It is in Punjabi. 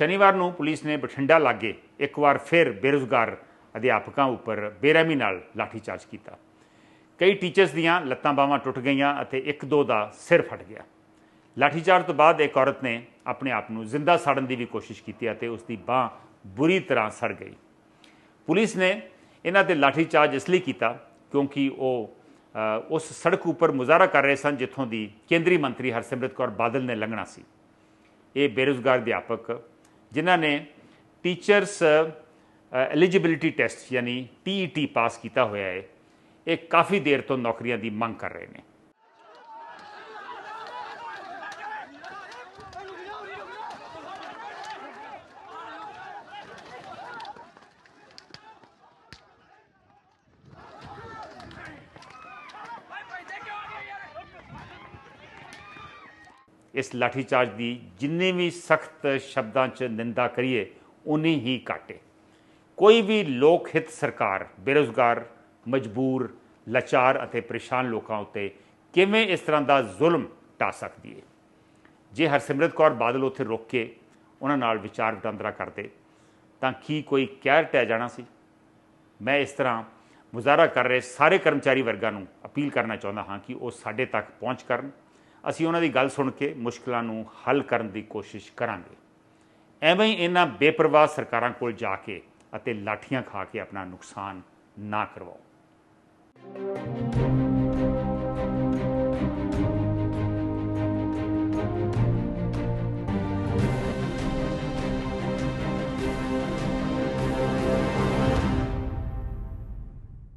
ਸ਼ਨੀਵਾਰ ਨੂੰ ਪੁਲਿਸ ਨੇ ਬਠਿੰਡਾ ਲਾਗੇ ਇੱਕ ਵਾਰ ਫਿਰ ਬੇਰੁਜ਼ਗਾਰ ਅਧਿਆਪਕਾਂ ਉੱਪਰ ਬੇਰਹਿਮੀ ਨਾਲ ਲਾਠੀਚਾਰਜ ਕੀਤਾ। ਕਈ ਟੀਚਰਸ ਦੀਆਂ ਲੱਤਾਂ ਬਾਹਾਂ ਟੁੱਟ ਗਈਆਂ ਅਤੇ ਇੱਕ ਦੋ ਦਾ ਸਿਰ ਫਟ ਗਿਆ। ਲਾਠੀਚਾਰਜ ਤੋਂ ਬਾਅਦ ਇੱਕ ਔਰਤ ਨੇ ਆਪਣੇ ਆਪ ਨੂੰ ਜ਼ਿੰਦਾ ਸਾੜਨ ਦੀ ਵੀ ਕੋਸ਼ਿਸ਼ ਕੀਤੀ ਅਤੇ ਉਸ ਦੀ ਬਾਹ ਬੁਰੀ ਤਰ੍ਹਾਂ ਸੜ ਗਈ। ਪੁਲਿਸ ਨੇ ਇਹਨਾਂ ਤੇ ਲਾਠੀਚਾਰਜ ਇਸ ਲਈ ਕੀਤਾ ਕਿਉਂਕਿ ਉਹ ਉਸ ਸੜਕ ਉੱਪਰ ਮੁਜ਼ਾਹਰਾ ਕਰ ਰਹੇ ਸਨ ਜਿੱਥੋਂ ਦੀ ਕੇਂਦਰੀ ਮੰਤਰੀ ਹਰਸਿਮਰਤ ਕੌਰ ਬਾਦਲ ਨੇ ਲੰਘਣਾ ਸੀ। ਇਹ ਬੇਰੁਜ਼ਗਾਰ ਅਧਿਆਪਕ ਜਿਨ੍ਹਾਂ ਨੇ ਟੀਚਰਸ ਐਲੀਜੀਬਿਲਿਟੀ ਟੈਸਟ ਯਾਨੀ ਟੀਈਟੀ ਪਾਸ ਕੀਤਾ ਹੋਇਆ ਹੈ, ਇਹ ਕਾਫੀ ਦੇਰ ਤੋਂ ਨੌਕਰੀਆਂ ਦੀ ਮੰਗ ਕਰ ਰਹੇ ਨੇ। ਇਸ ਲਾਠੀਚਾਰਜ ਦੀ ਜਿੰਨੇ ਵੀ ਸਖਤ ਸ਼ਬਦਾਂ 'ਚ ਨਿੰਦਾ ਕਰੀਏ ਉਨੀ ਹੀ ਘਾਟੇ। ਕੋਈ ਵੀ ਲੋਕ ਹਿੱਤ ਸਰਕਾਰ, ਬੇਰੁਜ਼ਗਾਰ, ਮਜਬੂਰ, ਲਾਚਾਰ ਅਤੇ ਪਰੇਸ਼ਾਨ ਲੋਕਾਂ ਉੱਤੇ ਕਿਵੇਂ ਇਸ ਤਰ੍ਹਾਂ ਦਾ ਜ਼ੁਲਮ ਟਾ ਸਕਦੀ ਹੈ ਜੇ ਹਰਸਿਮਰਤ ਕੌਰ ਬਾਦਲ ਉੱਥੇ ਰੁਕ ਕੇ ਉਹਨਾਂ ਨਾਲ ਵਿਚਾਰ ਵਟਾਂਦਰਾ ਕਰਦੇ, ਤਾਂ ਕੀ ਕੋਈ ਕਹਿਰ ਟਹਿ ਜਾਣਾ ਸੀ? ਮੈਂ ਇਸ ਤਰ੍ਹਾਂ ਮੁਜ਼ਾਹਰਾ ਕਰ ਰਹੇ ਸਾਰੇ ਕਰਮਚਾਰੀ ਵਰਗਾਂ ਨੂੰ ਅਪੀਲ ਕਰਨਾ ਚਾਹੁੰਦਾ ਹਾਂ ਕਿ ਉਹ ਸਾਡੇ ਤੱਕ ਪਹੁੰਚ ਕਰਨ। ਅਸੀਂ ਉਹਨਾਂ ਦੀ ਗੱਲ ਸੁਣ ਕੇ ਮੁਸ਼ਕਲਾਂ ਨੂੰ ਹੱਲ ਕਰਨ ਦੀ ਕੋਸ਼ਿਸ਼ ਕਰਾਂਗੇ। ਐਵੇਂ ਹੀ ਇਹਨਾਂ ਬੇਪਰਵਾਹ ਸਰਕਾਰਾਂ ਕੋਲ ਜਾ ਕੇ ਅਤੇ ਲਾਠੀਆਂ ਖਾ ਕੇ ਆਪਣਾ ਨੁਕਸਾਨ ਨਾ ਕਰਵਾਓ